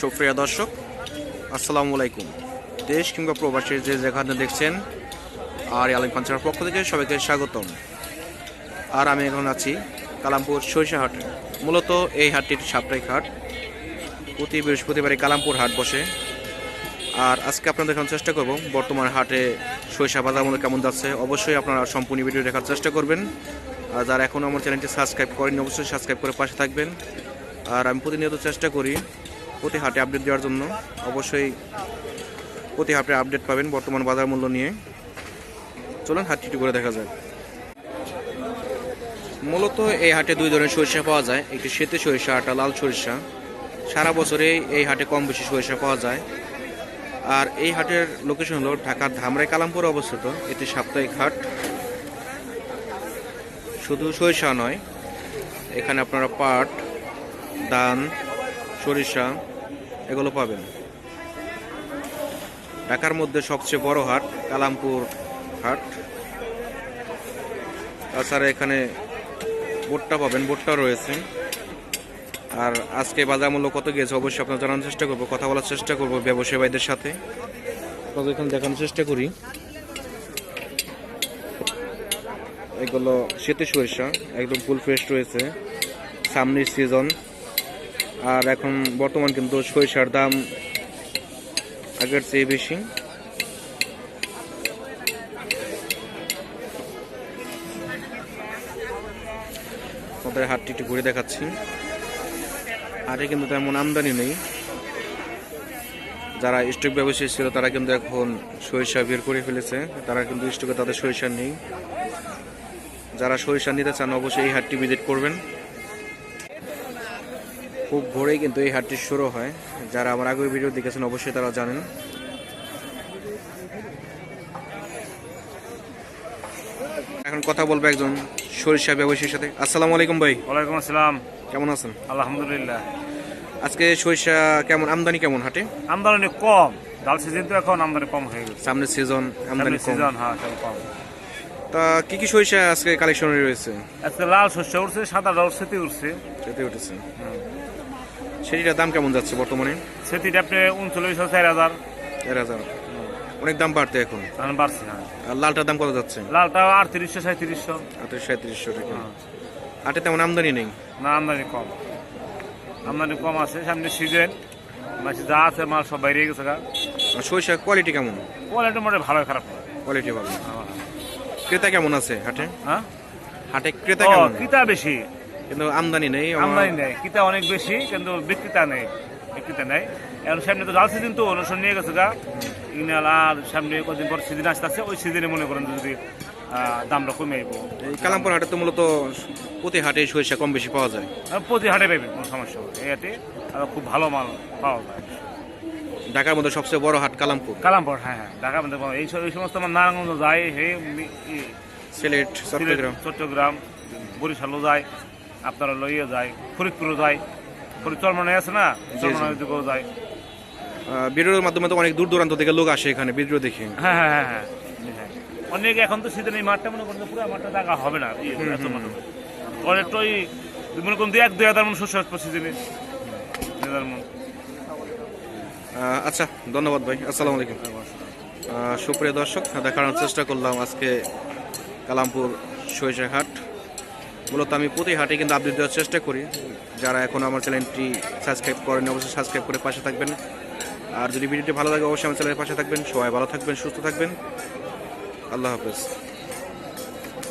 সুপ্রিয় দর্শক, আসসালামু আলাইকুম। দেশ কিংবা প্রবাসীর যে যেখানে দেখছেন, আর আলিম পাঞ্চার পক্ষ থেকে সবাইকে স্বাগতম। আর আমি এখন আছি কালামপুর সরিষা হাটে। মূলত এই হাটটির সাপ্তাহিক হাট। প্রতি বৃহস্পতিবারে কালামপুর হাট বসে। আর আজকে আপনাদের দেখানোর চেষ্টা করব, বর্তমান হাটে সরিষা বাজার মূল্য কেমন যাচ্ছে। অবশ্যই আপনারা সম্পূর্ণ ভিডিও দেখার চেষ্টা করবেন। আর যারা এখনও আমার চ্যানেলটি সাবস্ক্রাইব করেন অবশ্যই সাবস্ক্রাইব করে পাশে থাকবেন। আর আমি প্রতিনিয়ত চেষ্টা করি প্রতি হাটে আপডেট দেওয়ার জন্য। অবশ্যই প্রতি হাটে আপডেট পাবেন বর্তমান বাজার মূল্য নিয়ে। চলুন হাটটি করে দেখা যায় মূলত এই হাটে দুই ধরনের সরিষা পাওয়া যায়। একটি শীতের সরিষা একটা লাল সরিষা। সারা বছরে এই হাটে কম বেশি সরিষা পাওয়া যায়। আর এই হাটের লোকেশন হলো ঢাকার ধামরাই কালামপুরে অবস্থিত। এটি সাপ্তাহিক হাট। শুধু সরিষা নয়, এখানে আপনারা পাট ধান, সরিষা, এগুলো পাবেন। ঢাকার মধ্যে সবচেয়ে বড় হাট কালামপুর হাট। তাছাড়া এখানে ভুট্টা পাবেন, ভুট্টা রয়েছে। আর আজকে বাজার মূল্য কত গিয়েছে অবশ্যই আপনার জানানোর চেষ্টা করব, কথা বলার চেষ্টা করব ব্যবসায়ী ভাইদের সাথে। আপনাদের এখানে দেখানোর চেষ্টা করি। এগুলো শীতের সরিষা, একদম ফুল ফ্রেশ রয়েছে। সামনের সিজন আর এখন বর্তমান কিন্তু সরিষার দাম আগের চেয়ে বেশি। আমাদের হাটটি একটু ঘুরে দেখাচ্ছি। হাটে কিন্তু তেমন আমদানি নেই। যারা স্টক ব্যবসায়ী ছিল, তারা কিন্তু এখন সরিষা বের করে ফেলেছে। তারা কিন্তু স্টকে তাদের সরিষা নেই। যারা সরিষা নিতে চান, অবশ্যই এই হাটটি ভিজিট করবেন। খুব ভোরেই কিন্তু এই হাটটি শুরু হয়। যারা আমার আগের ভিডিও দেখেছেন অবশ্যই তারা জানেন। এখন কথা বলব একজন সরিষা ব্যবসায়ীর সাথে। আসসালামু আলাইকুম ভাই। ওয়ালাইকুম আসসালাম। কেমন আছেন? আলহামদুলিল্লাহ। আজকে সরিষা কেমন আমদানি কেমন হাটে? আমদানি কম। ডাল সিজন তো এখন আমদানি কম হয়ে গেছে। সামনের সিজন আমদানি সিজন হ্যাঁ কম। তা কি কি সরিষা আজকে কালেকশনে রয়েছে? আজকে লাল শস্য উঠছে সাদা উঠছে উঠছে। যেতে উঠেছে সেটিটার দাম কেমন যাচ্ছে বর্তমানে? সেটিটা আপনি উনচল্লিশ চার হাজার। দেড় হাজার অনেক দাম বাড়তে এখন? বাড়ছে হ্যাঁ আর লালটার দাম কত যাচ্ছে? লালটা আটত্রিশশো সাঁত্রিশশো আঠাশ সাঁত্রিশশো টাকা। হ্যাঁ। হাটে তেমন আমদানি নেই? না আমদানি কম। আমদানি কম আছে সামনে সিজন। মাসে যা আছে মাল সব বাইরে গেছে সরিষা কোয়ালিটি কেমন? কোয়ালিটি মোটে ভালো খারাপ কোয়ালিটি ভালো। ক্রেতা কেমন আছে হাটে? হ্যাঁ? হাটে ক্রেতা কেমন? কিতা বেশি। কিন্তু আমদানি নেই আমদানি নেই। কিতা অনেক বেশি কিন্তু বিক্রেতা নেই। বিক্রেতা নেই। এখন সামনে তো জাল সিজন তো অনুষ্ঠান নিয়ে গেছে গা। ইনাল আর সামনে কদিন পর সিজন আসতে আসছে ওই সিজনে মনে করেন যদি দামটা কমে আইব। এই কালামপুর হাটে তো মূলত প্রতি হাটে সরিষা কম বেশি পাওয়া যায়। প্রতি হাটে পাইবেন কোনো সমস্যা এই হাটে আর খুব ভালো মাল পাওয়া যায়। ঢাকার মধ্যে সবচেয়ে বড় হাট কালামপুর। কালামপুর হ্যাঁ হ্যাঁ ঢাকা মধ্যে এই স- এই সমস্ত আমার নারায়ণগঞ্জ যায় হে সিলেট চট্টগ্রাম। চট্টগ্রাম বরিশালও যায় আপনারা লইয়ে যায় ফরিদপুরও যায়। ফরিদ চরমনে আছে না? চরমনের দিকেও যায়। ভিডিওর মাধ্যমে তো অনেক দূর দূরান্ত থেকে লোক আসে এখানে ভিডিও দেখে। হ্যাঁ হ্যাঁ হ্যাঁ হ্যাঁ হ্যাঁ। অনেক এখন তো সিজনে এই মাঠটা মনে করেন পুরো মাঠটা দেখা হবে না এত মানুষ অনেকটা ওই মনে করুন দুই এক দুই হাজার মন শস্য আসবে সিজনে দুই হাজার মন। আচ্ছা ধন্যবাদ ভাই, আসসালামু আলাইকুম। সুপ্রিয় দর্শক, দেখানোর চেষ্টা করলাম আজকে কালামপুর সরিষা হাট। মূলত আমি প্রতি হাটে কিন্তু আপডেট দেওয়ার চেষ্টা করি। যারা এখন আমার চ্যানেলটি সাবস্ক্রাইব করেন অবশ্যই সাবস্ক্রাইব করে পাশে থাকবেন। আর যদি ভিডিওটি ভালো লাগে, অবশ্যই আমার চ্যানেলের পাশে থাকবেন। সবাই ভালো থাকবেন, সুস্থ থাকবেন। আল্লাহ হাফেজ।